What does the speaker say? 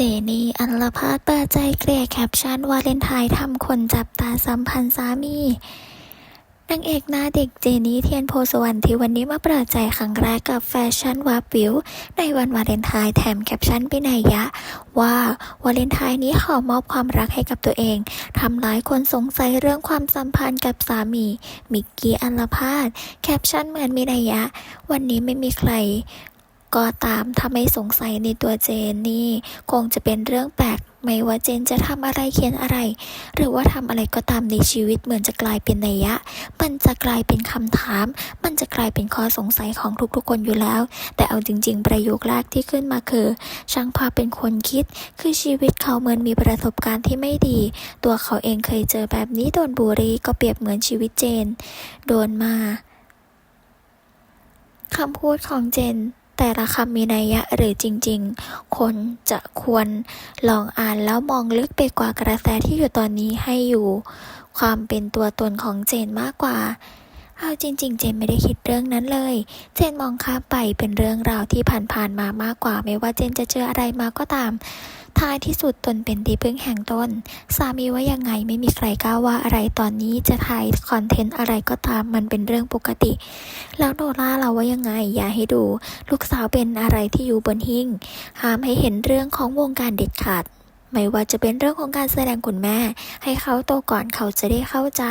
เจนี่อัลภาสเปิดใจเคลียร์แคปชั่นวาเลนไทน์ทำคนจับตาสัมพันธ์สามีนางเอกหน้าเด็กเจนี่เทียนโพสวรรค์ที่วันนี้มาเปิดใจครั้งแรกกับแฟชั่นวาบวิว ในวันวาเลนไทน์แถมแคปชั่นปินายะ ว่าวาเลนไทน์นี้ขอมอบความรักให้กับตัวเองทำหลายคนสงสัยเรื่องความสัมพันธ์กับสามี มิกกี้อัลภาสแคปชั่นเหมือนมีนัยยะ วันนี้ไม่มีใคร ก็ตามถ้าไม่สงสัยในตัวเจนนี่ คงจะเป็นเรื่องแปลกไม่ว่าเจนจะทำอะไรเขียนอะไร หรือว่าทำอะไรก็ตามในชีวิตเหมือนจะกลายเป็นนัยยะ มันจะกลายเป็นคำถาม มันจะกลายเป็นข้อสงสัยของทุกๆคนอยู่แล้ว แต่เอาจริง ๆ ประโยคแรกที่ขึ้นมาคือ ช่างภาพเป็นคนคิด คือชีวิตเขาเหมือนมีประสบการณ์ที่ไม่ดี ตัวเขาเองเคยเจอแบบนี้โดนบุรีก็เปรียบเหมือนชีวิตเจน โดนมาคำพูดของเจน แต่ละคำมีนัยยะหรือจริง ๆ คนจะควรลองอ่านแล้วมองลึกไปกว่ากระแสที่อยู่ตอนนี้ให้อยู่ ความเป็นตัวตนของเจนมากกว่า เอาจริง ๆ เจนไม่ได้คิดเรื่องนั้นเลย เจนมองข้ามไปเป็นเรื่องราวที่ผ่านๆมามากกว่า ไม่ว่าเจนจะเจออะไรมาก็ตาม ท้ายที่สุดตนเป็นที่พึ่งแห่งตน สามีว่ายังไงไม่มีใครกล้าว่าอะไรตอนนี้จะถ่ายคอนเทนต์อะไรก็ตามมันเป็นเรื่องปกติ แล้วโนล่าเราว่ายังไงอย่าให้ดู ลูกสาวเป็นอะไรที่อยู่บนหิ้งห้ามให้เห็นเรื่องของวงการเด็ดขาด ไม่ว่าจะเป็นเรื่องของการแสดงคุณแม่ ให้เขาโตก่อนเขาจะได้เข้าใจ